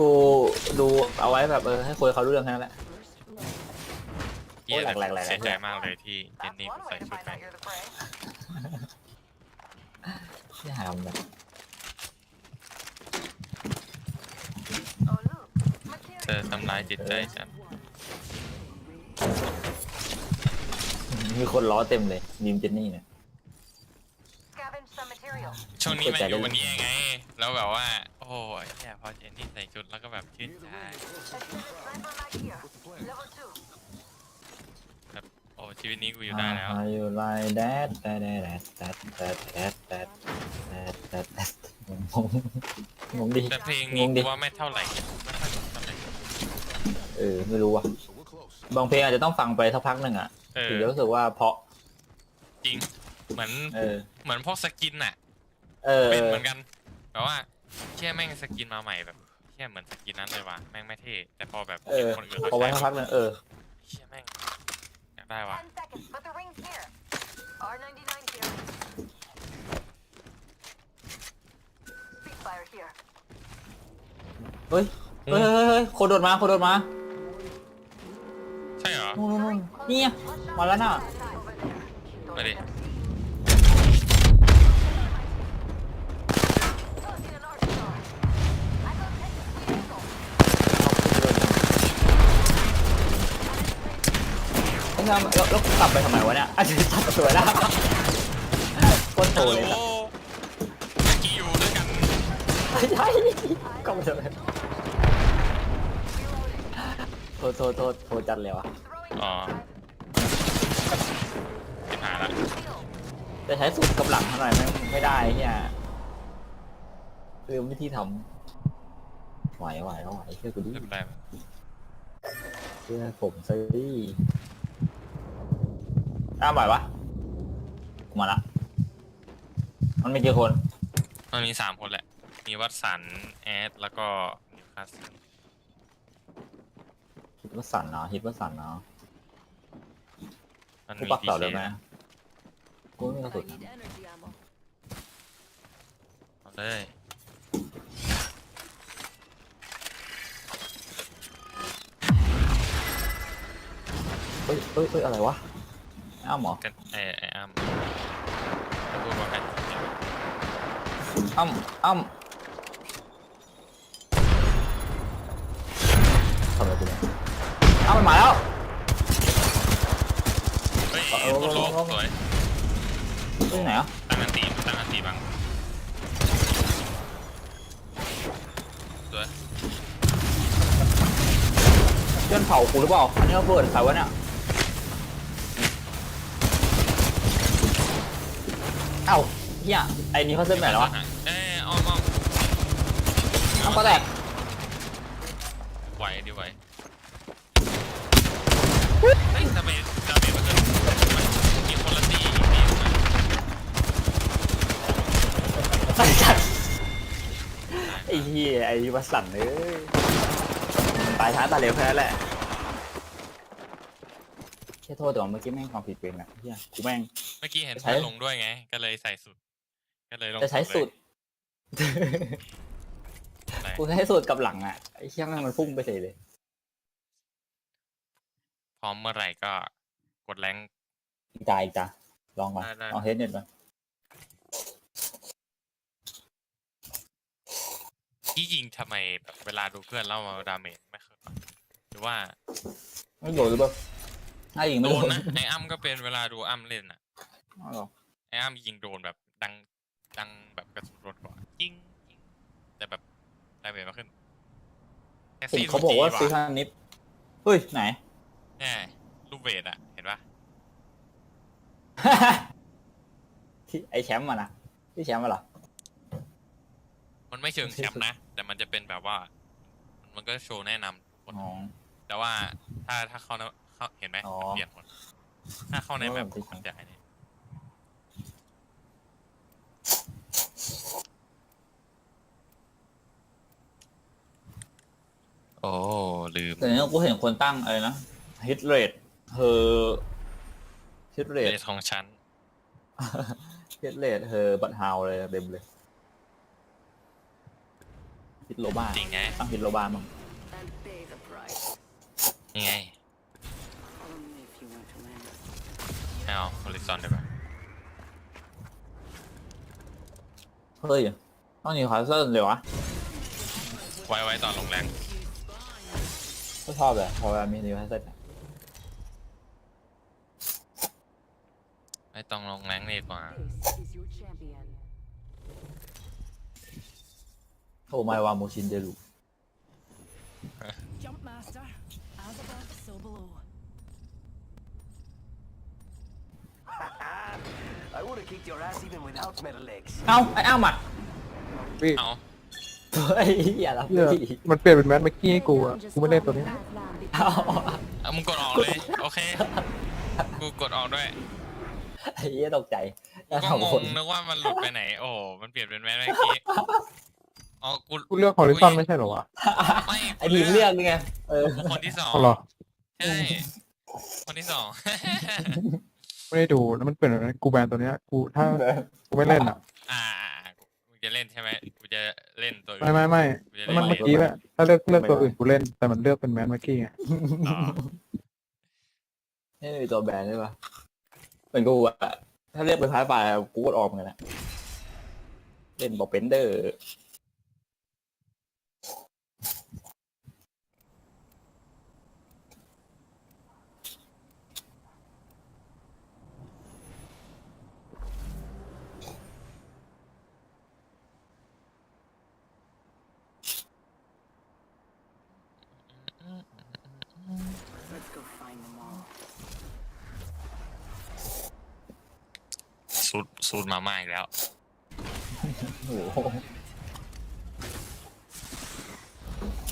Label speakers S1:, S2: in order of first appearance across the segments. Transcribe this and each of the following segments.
S1: กูดูเอาไว้แบบเออให้คุยกับเขารู้เรื่องแค่นั้นแหละ
S2: เหี้ย
S1: โอ้ยแหลกๆๆๆ
S2: เสียใจมากเลยที่เจน
S3: That's
S2: นี่
S3: one
S2: ใส่
S3: way to
S2: ชุด
S3: find
S2: แม่ง
S3: out you're the prey.
S1: ที่หามแบบ
S3: Oh, look.
S2: เธอ
S3: Material.
S2: ทำร้ายจิตใจฉัน
S1: มีคนล้อเต็มเลยยิมเจนนี่เนี่ย
S3: Scavenge some material.
S2: ช่วงนี้
S1: เปิด
S2: แม่
S1: ใจ
S2: งอยู่
S1: ได้
S2: วันนี้ไง แล้วแบบว่า โอ้ยแย่พอเจนนี่ใส่ชุดแล้วก็แบบชื่นใจ แบบโอ้ชีวิตนี้กูอยู่ได้แล้ว
S1: อายุไรแดดแดดแดดแดดแดดแดดแดดแดดแดดแดดงงงงดิ
S2: แต่เพลงนี้
S1: งงดิ
S2: กูว่าไม่เท่าไหร่ไม่ค่อยเท่าไหร่
S1: เออไม่รู้ว่ะบางเพลงอาจจะต้องฟังไปสักพักหนึ่งอะ
S2: เออ
S1: ถึงจะรู้สึกว่าเพราะ
S2: จริง เหมือน
S1: เออ
S2: เหมือนพวกสกินน่ะ
S1: เออ
S2: เป็นเหมือนกัน แบบว่า เชี่ยแม่งสกินมาใหม่แบบเชี่ยเหมือนสกินนั้นเลยว่ะแม่งไม่เท่แต่พอแบบ
S1: เอ
S2: เห็น
S1: อ
S2: คนอื่น
S1: พอ
S2: เขา
S1: ไว้
S2: ใช้
S1: สักพักหนึ่งเออ
S2: เชี่ยแม่งอยากได้ว่ะ
S3: Ten seconds, but the ring's near. R99 here. Spitfire here.
S1: เฮ้ยเฮ้ยเฮ้ยเฮ้ยคนโดดมาคนโดดมา
S2: ใช่เหรอ
S1: นู่นนู่นนู่นเนี่ยมาแล้วน่ะ
S3: Over there. Don't
S2: Ready.
S3: let them
S1: ไม่ใช่แล้วแล้วกลับไปทำไมวะเนี่ยอาจจะตัดสวยแล้วโคตรโต
S2: ฮัลโหล
S1: เลยนะ
S2: เมื่อกี้อยู่ด้วยกัน
S1: ไม่ใช่กลับไปทำไมโทษโทษโทษโทษจัดเลยวะ
S3: Throwing
S2: Aw.
S3: drive.
S2: ที่ผ่านละ
S3: Shield.
S1: จะใช้สูตรกับหลังเท่าไหร่ไม่ไม่ได้เนี่ยลืมวิธีทำไหวไหวไหวเชื่อกูดิ
S2: ไม่เป็นไร
S1: เชื่อผมซิ อ้ามไหวปะกูมาละ มันมีกี่คน
S2: มันมีสามคนแหละ มีวัตสัน แอด แล้วก็นิวคาสเซิล
S1: ฮิตว่าสันเนาะฮิตว่าสันเนาะ
S2: มัน
S1: กู
S2: มี
S1: ปัก
S2: ดี
S1: เสา
S2: เค
S1: เลยไหมกูไม่มีกระสุน
S3: I need energy ammo.
S2: เอาเลย
S1: เฮ้ยเฮ้ยเฮ้ยอะไรวะ อ้ามเหรอ
S2: กันไอ้ไอ้อ้ำจะพูดว่าไง
S1: อ้ำอ้ำทำอะไรกูเนี่ยอ้าวมันมาแล้ว
S2: เฮ้ย
S1: เอาเอา
S2: โคตรโล
S1: เอาเอา
S2: สวย
S1: ที่ไหนอะ
S2: ตั้งอันตีตั้งอันตีบังสวย
S1: เพื่อนเผากูหรือเปล่าอันนี้เราเปิดใครวะเนี่ย เอ้าเฮียไอ้นี่เขาเส้นไหนแล้ววะ
S2: เอ้ยอ้อมอ้อม
S1: อ้าวก็แตก
S2: ไหวดิไหวเฮ้ยทำไมดาเมจมันเกินมันมีคนละตีอีกทีนะ
S1: ไอ้สัตว์ไอ้เหี้ยไอ้วัสันเอ้ยตายช้าตายเร็วแค่นั้นแหละแค่โทษแต่ว่าเมื่อกี้แม่งความผิดเป็นอะเฮียกูแม่ง
S2: เมื่อกี้เห็น
S1: ใช้
S2: เพื่อนลงด้วยไง ก็เลยใส่สุด ก็เลยลง
S1: จะใช้สูตร
S2: เลย
S1: กูใช้สูตรกับหลังอะไอ้เชี่ยแม่งมันพุ่งไปเฉยเลย
S2: พร้อมเมื่อไหร่ก็กดแรงค์
S1: อีกตาอีกตาลองก่อน
S2: ได้ได้
S1: เอาเฮดเน็ตก่อน
S2: ที่ยิงทำไมแบบเวลาดูเพื่อนเล่ามาดาเมจไม่เคยหรือว่า
S1: ไม่โดนหรือเปล่าถ้ายิง
S2: โด
S1: ไม่โด
S2: น
S1: น
S2: นะไอ้อ้ำก็เป็นเวลาดูอ้ำเล่นอะ
S1: อ้าวเหรอ
S2: ไอ้อ้ำยิงโดนแบบดังดังแบบกระสุนรถกว่ายิงยิงแต่แบบดาเมจมาขึ้นแท็ก
S1: เห็น
S2: ซี่
S1: เขาบอกว่า
S2: รู
S1: ซื้อ
S2: จี
S1: ทางนิฟเฮ้ยไหน
S2: แน่รูปเวทอะเห็นปะ
S1: ที่ไอแชมป์มานะที่แชมป์มาเหรอ
S2: มันไม่เชิงแชมป์นะ แต่มันจะเป็นแบบว่า มันก็โชว์แนะนำทุกคน
S1: อ๋อ
S2: แต่ว่าถ้าถ้าเขานะเขาเห็นไหม
S1: อ๋อ
S2: มันเปลี่ยนหมดถ้าเข้าในแบบ
S1: อ๋อเป็น
S2: มันจะไอ้นี่ โอ้ลืม
S1: แต่เนี้กูเห็นคนตั้งอะไรนะฮิตเรทเฮอฮิตเร
S2: เร
S1: ท
S2: ทของฉัน
S1: ฮิตเรทเฮอบัตฮาวเลยเต็มเลยพิดโลบ้า
S2: จริงไง
S1: ตั้งพิดโลบ้ามั้ง
S3: And pay the price.
S2: ยังไง
S3: Only if you want to land.
S2: ไม่เอาโฮลิซอนได้ปะ
S1: เฮ้ยต้องนิวคาสเซิลเลยวะ
S2: ไว้ไว้ตอนลงแรง
S1: ก็ชอบเลยพอเวลามีนิวคาสเซิลอะ
S2: ไม่ต้องลงแรงดีกว่า
S3: This is your champion.
S1: โทไมวามูชินเดรุ
S4: Jump master. As above, so below.
S5: I would have kicked your ass even without metal legs.
S1: เอ้าไอ้อ้ามา
S6: พี่
S2: เอา
S1: เฮ้ยอย่าละ
S6: เนี่ย
S1: พี่
S6: มันเปลี่ยนเป็นแมทเมื่อกี้ให้กูอะ กูไม่เล่นตัวนี้
S1: เอ้า
S2: เอามึงกดออกเลย โอเค กูกดออกด้วย
S1: ไอ้เหี้ยตกใจ
S2: กูก็
S1: สอง
S2: ง
S1: ค
S2: ง
S1: น
S2: นึกว่ามันหลุดไปไหน โอ้โหมันเปลี่ยนเป็นแมสเมื่อกี้อ๋อกู
S6: กูเลือกฮอริซอนไม่ใช่เหรอวะ
S2: ไม่
S1: ไอ้ทีมเลือกนี่ไงเออ
S2: กูคนที่สอง
S6: อ๋อเหรอ
S2: ใช่คนที่สอง
S6: ไม่ได้ดูแล้วมันเปลี่ยนแบบนั้นกูแบนตัวเนี้ย กูถ้ากูไม่เล่นอะ
S2: อ่ากู จะเล่นใช่ไหมกูจะเล่นตัวอื่น
S6: ไม่ไม่ไม่
S2: กูจะ
S6: แล้ว
S2: เล่
S6: มัน
S2: น
S6: เมื่อกี้แหละถ้าเลือกเลือกตัวอื่นกูเล่น แต่มันเลือกเป็นแมทเมื่อกี้ไง
S2: ต่อ
S1: นี่มีตัวแบนใช่ปะเป็นกูอะถ้าเรียกไปท้ายฝ่ายกูกดออกเหมือนกันนะเล่นบอกเป็นเดอร์
S2: สูตรสูตรมาม่าอีกแล้ว
S1: โอ้โห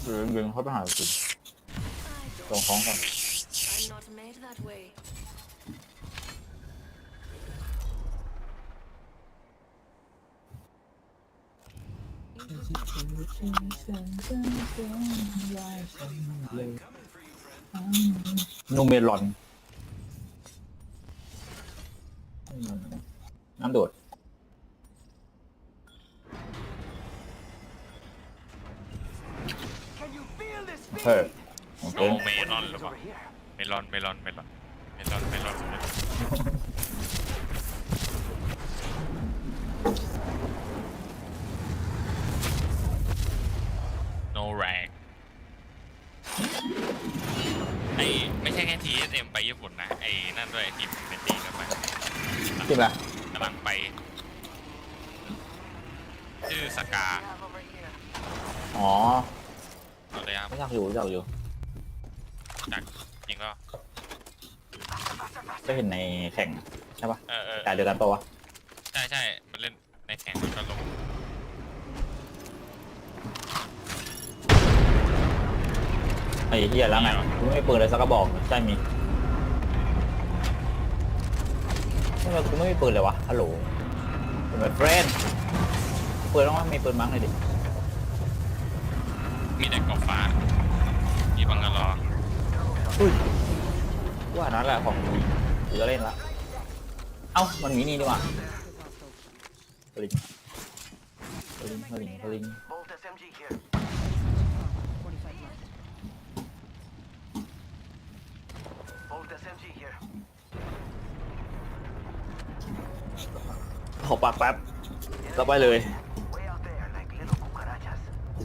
S1: เดินเดินเข้าไปหาคุณ
S3: I
S1: ตรงท้องก่อน
S3: I'm not made that way.
S1: นูเมลอน น้ำโดด
S5: Can you feel this
S1: เฮ้ย
S5: feeling?
S1: โอเค
S2: โนเมลอนหรือเปล่า
S5: Over here.
S2: เมลอนเมลอนเมลอนเมลอนเมลอนเมลอนโนแรงไอ้ไม่ใช่แค่ TSM ไปญี่ปุ่นนะไอ้นั่นด้วยทีมเป็นตีกันไป
S1: ใช่ไหม
S2: กำลังไปชื่อสกา
S3: Have over here.
S1: อ๋อ
S2: เอาเลยครับ
S1: ไม่อยากอยู่อยากอยู่
S2: จากจริงก็
S1: ก็เห็นในแข่งใช่ปะ
S2: เออเออ
S1: แต่เดียวกันตัววะ
S2: ใช่ใช่มันเล่นในแข่งมันก็ลง
S1: ไอ้เฮียแล้วไงกูไม่มีปืนเลยสักกระบอกใช่มีทำไมกูไม่มีปืนเลยวะ ฮัลโหลเป็นแบบเฟรนปืนต้องว่ามีปืนมั้งเลยดิ
S2: มีแต่กอบฟ้า มีบังกะลอ
S1: ว่านั้นแหละของกูกูจะเล่นละ เอ้า มันมีนี่ดีกว่าสลิงสลิงสลิงสลิง ปากแป๊บแล้วไปเลย
S5: Way out there, like little cucarachas.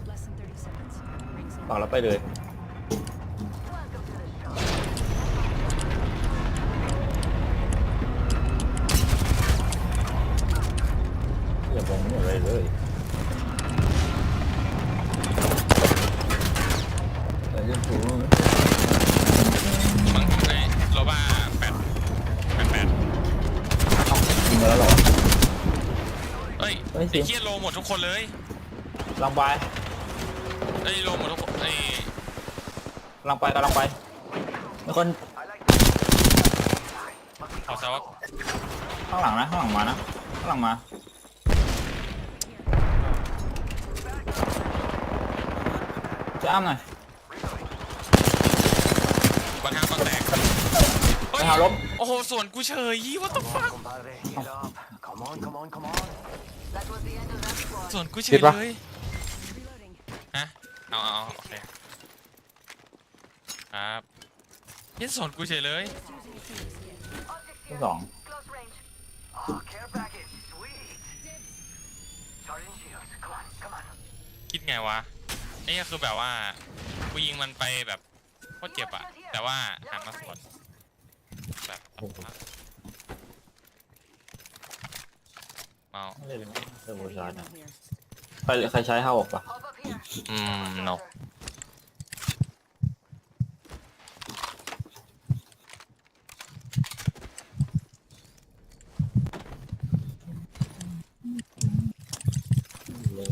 S4: Less than 30 seconds. Rings
S1: ปากแล้วไปเลย ไอ้เคี
S2: ยโลหมดทุกคนเลย
S1: ลังไป
S2: ไอ้ยโลหมดทุกคนไอ้
S1: ลังไปกำลังไปมีคน
S5: I like
S2: เอาซะว่า
S1: ข้างหลังนะข้างหลังมานะข้างหลังมาจะอ้ามหน่อย
S2: บันทางต้องแตก
S1: ไปหาล้ม
S2: โอ้โหส่วนกูเฉยว่าต้องฟัง
S5: compadre. Get up. Come on, come on, come on.
S3: That was the end of that squad.
S2: ส่วนกูเฉ
S6: คิ
S2: ย
S6: ดปะ
S2: เลย
S4: Reloading.
S2: เอาเอาเอาโอเค ครับยี่สอนกูเฉยเลย
S3: Object
S1: ที่
S3: here.
S1: สอง
S3: Close range.
S5: Oh, care package. Sweet. Charging shields. Come on, come on.
S2: คิดไงวะไอ้เหี้ยคือแบบว่ากูยิงมันไปแบบโคตรเจ็บอะแต่ว่าหันมาสวนแบบ เมา
S1: ไม่เลยเซอร์โบชาร์จ
S4: Ammo here.
S1: ใครใครใช้ห้าหกปะ
S3: Hop up here.
S2: อืม no
S3: Shelter.
S1: เลย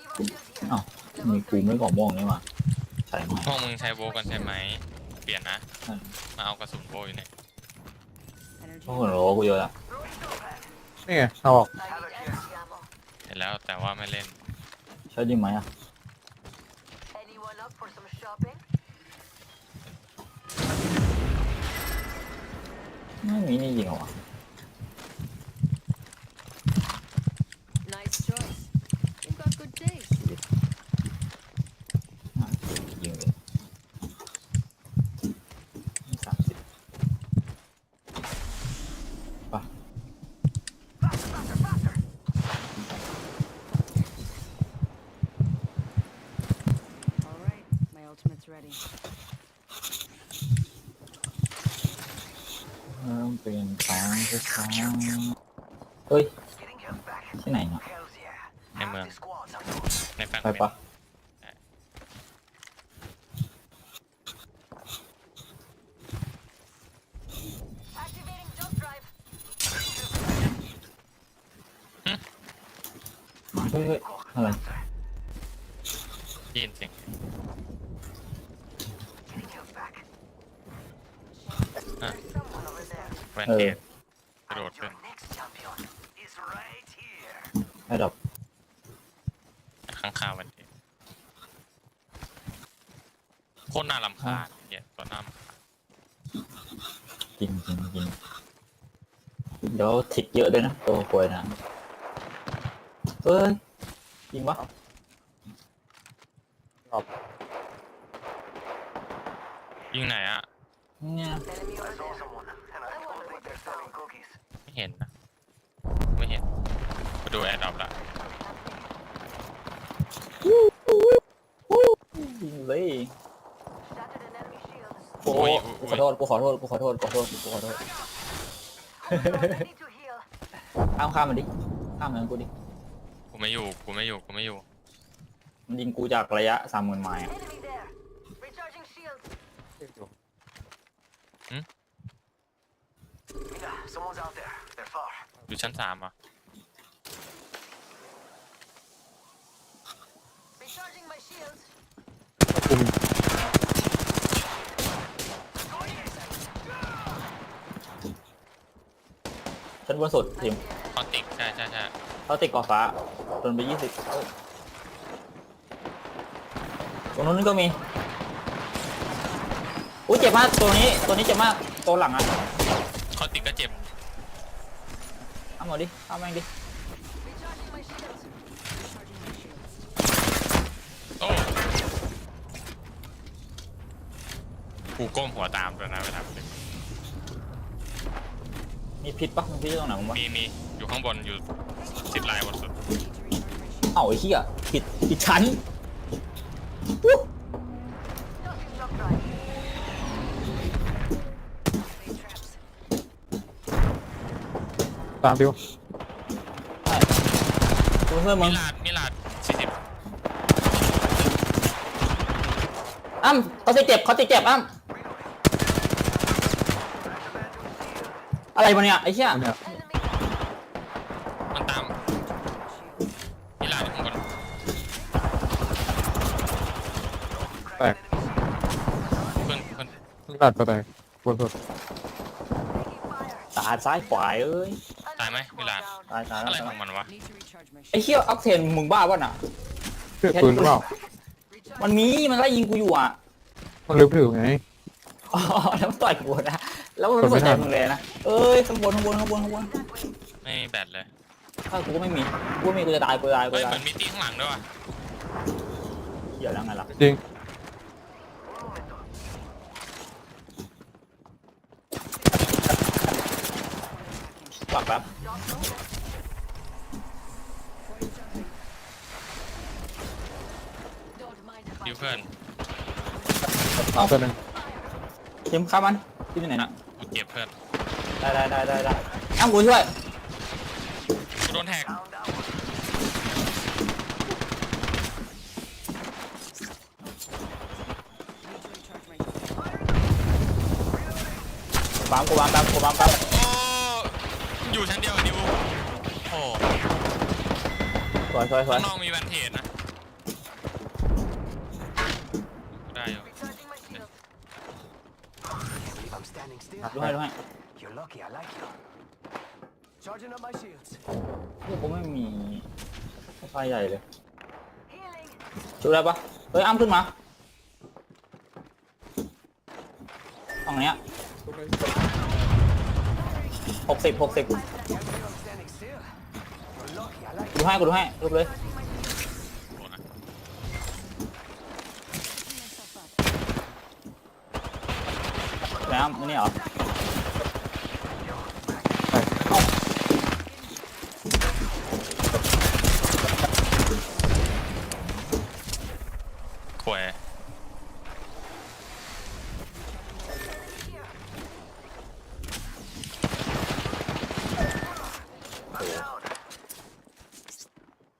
S3: Evo shield here.
S1: อ้าว
S3: Level
S1: มีกู
S3: three.
S1: ไม่กล่องม่วงนี่หว่าใส่มา
S2: พวกมึงใช้โบกันใช่ไหม เปลี่ยนนะ
S1: ใช่
S2: มาเอากระสุนโบอยู่เนี่ย
S4: Energy.
S1: เพราะคนรอกูเยอะละ
S6: นี่ไงเอาออก
S2: เห็นแล้วแต่ว่าไม่เล่น
S1: ใช้จริงไหมอะ
S3: Anyone up for some shopping?
S1: ไม่มีนี่ยิงเหรอวะ
S4: Nice choice. You've got good taste.
S1: อะยิงเลยสามสิบปะ
S5: Faster, faster, faster.
S4: All right. My ultimate's ready.
S1: เริ่มเปลี่ยนแปลงทุกครั้ งเฮ้ย
S5: Getting health back.
S1: ที่ไหนเนี่ย
S5: Hells yeah.
S2: Hey,
S5: Half
S2: man.
S5: the squads are gone.
S2: ในแฟน
S1: ไป
S2: เป็น
S1: ปะ
S3: Activating jump drive.
S1: เฮ้ยเฮ้ยอะไร
S2: ยินเสียง
S5: Getting health back.
S3: There's someone over there.
S2: แวน
S1: เอ
S2: เท
S1: อ
S2: สกระโดด
S5: And
S2: ขึ้น
S5: your next champion is right here.
S1: ไอ้ดอก
S2: ข้างคาวแวนเทสโคตรน่ารำคาญเนี่ยตัวหน้ารำคาญ
S1: กินกินกินเดี๋ยวทิกเยอะด้วยนะตัวควยนะเฮ้ยจริงปะ
S2: ยิงไหนอะ
S1: เนี่ย
S3: Enemy
S5: I
S2: ไม่เห็นนะ ไม่เห็นมาดูแอร์ดรอปละ
S1: ยิงเลย
S3: Shattered an enemy shield.
S1: โอ้โหกูขอโทษกูขอโทษกูขอโทษกูขอโทษกูขอโทษ
S3: Hold on, I need to heal.
S1: ข้ามข้ามมันดิข้ามมันกูดิ
S2: กูไม่อยู่ กูไม่อยู่ กูไม่อยู่
S1: มันยิงกูจากระยะสามหมื่นไมล์อะ
S3: Enemy there. Recharging shield.
S5: Mira, someone's out there. They're far.
S2: อยู่ชั้นสามอะ
S3: Recharging my shield.
S1: ชั้นบนสุดทีม
S2: คอนติกใช่ใช่ใช่
S1: เขาติดกอฟ้าโดนไปยี่สิบตรงนู้นก็มีอุ้ยเจ็บมากตัวนี้ตัวนี้เจ็บมากตัวหลังอะ
S2: คอนติกก็เจ็บ
S1: เอามาดิเอาแม่งดิ
S3: Recharging my shield.
S4: Charging my shields.
S2: โอ้กูก้มหัวตามด้วยนะเวลามันเล่น
S1: มีพิษปะมีพิษตรงไหนมึงวะ
S2: มีมีอยู่ข้างบนอยู่สิบลายบนสุด
S4: Need to recharge my shield.
S1: เอ้าไอ้เหี้ยผิดผิดชั้นา
S6: มดิว
S1: เพื่อนมึ
S2: มิ
S1: ง
S2: ลาดมิลาดสี่สิบ
S1: อ้ำเขาติดเจ็บเขาติดเจ็บอ้ำอะไรวะเนี่ยไอ้เหี้ย
S6: อันเนี่ย
S3: Enemy.
S2: มันตามมิลาดอยู่ข้างบน
S6: แตก
S2: เพื่อนเพื่อน
S6: ตัดไปแตกบนสุด
S3: Taking fire.
S1: ตาซ้ายขวาเอ้ยา
S2: ด
S3: squad down.
S1: ตายตาย
S2: อะไร
S1: แล้ว
S2: ของมันวะ
S4: Need to recharge my
S1: ไอ้
S4: shield.
S1: เหี้ยออกเทนมึงบ้าป่ะน่ะ
S6: เพื่อปืนหรือเปล่า
S3: Recharging
S1: มันมีมันไล่ยิงกูอยู่อะ
S6: มันลึกถือไง
S1: อ๋อแล้วมันต่อยกูนะแล้วมันไม่สนใจมึงเลยนะเอ้ยข้างบนข้างบนข้างบนข้างบน
S3: that way.
S2: ไม่มีแบตเลย
S1: ถ้ากูก็ไม่มีกูไม่มีกูจะตายกูจะตายกู
S2: เฮ้ย
S1: จะ
S2: เห
S1: ตา
S2: มือยนมีตีข้างหลังด้วยว่ะ
S1: เหี้ยแล้วไงล่ะ
S6: จริง
S1: ปักแป๊บ
S4: Don't mind if
S2: ดิ
S4: I
S2: วเพื่อน
S6: เอาตัวหนึ่ง
S1: ทีมข้ามมันทีมอยู่ไหนน่ะ
S2: กูเจ็บเพื่อน
S1: ได้ได้ได้ได้ได้อ้าวกูช่วย
S2: กูโดนแท็ก
S1: ปั๊มกูปั๊มปั๊มกูปั๊มปั๊ม
S2: โอ้อยู่ชั้นเดียวกับดิวโอ้
S1: สวยสวยสวย
S2: ข้างนอกมีแวนเทจนะกูได้อยู่
S3: Recharging my shield.
S5: Can't believe I'm standing still.
S1: ดูให้ดูให้
S5: You're lucky, I like you. Charging up my shields.
S1: เฮ้ยกูไม่มีไฟใหญ่เลย
S3: Healing.
S1: ช่วยได้ปะเฮ้ยอ้ำขึ้นมาฝั่งเนี้ยหกสิบหกสิบ
S5: Can't believe I'm standing still. You're lucky, I like
S1: กูดูให้กูดูให้รูปเลย
S2: โดนนะ
S1: แล้วนี่เหรอ
S2: ป่วย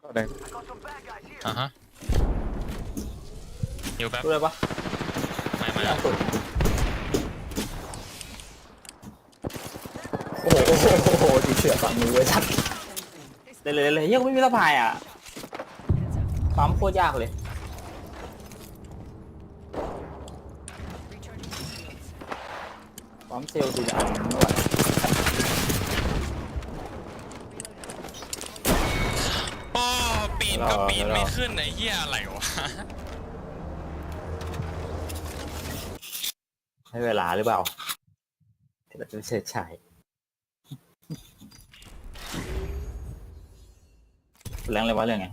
S6: ก็แดง
S5: I got some bad guys here.
S2: อะฮะฮิวแป๊บ
S1: ดูได้ปะ
S2: ไม่ไม่
S1: ไม่เอาสุดโอ้โหโอ้โหโอ้โหตีเสือ ฝั่งมือเลยชัดเลยเลยเลยเฮ้ยกูไม่มีสะพายอะปั๊มโคตรยากเลย ปั๊มเซลล์ทีละอันไม่ไหว
S2: โอ้ปีนก็ปีนไม่ขึ้นไอ้เหี้ยอะไรวะ
S1: ให้เวลาหรือเปล่าที่เราจะเฉิดฉาย แรงเลยวะเรื่องไง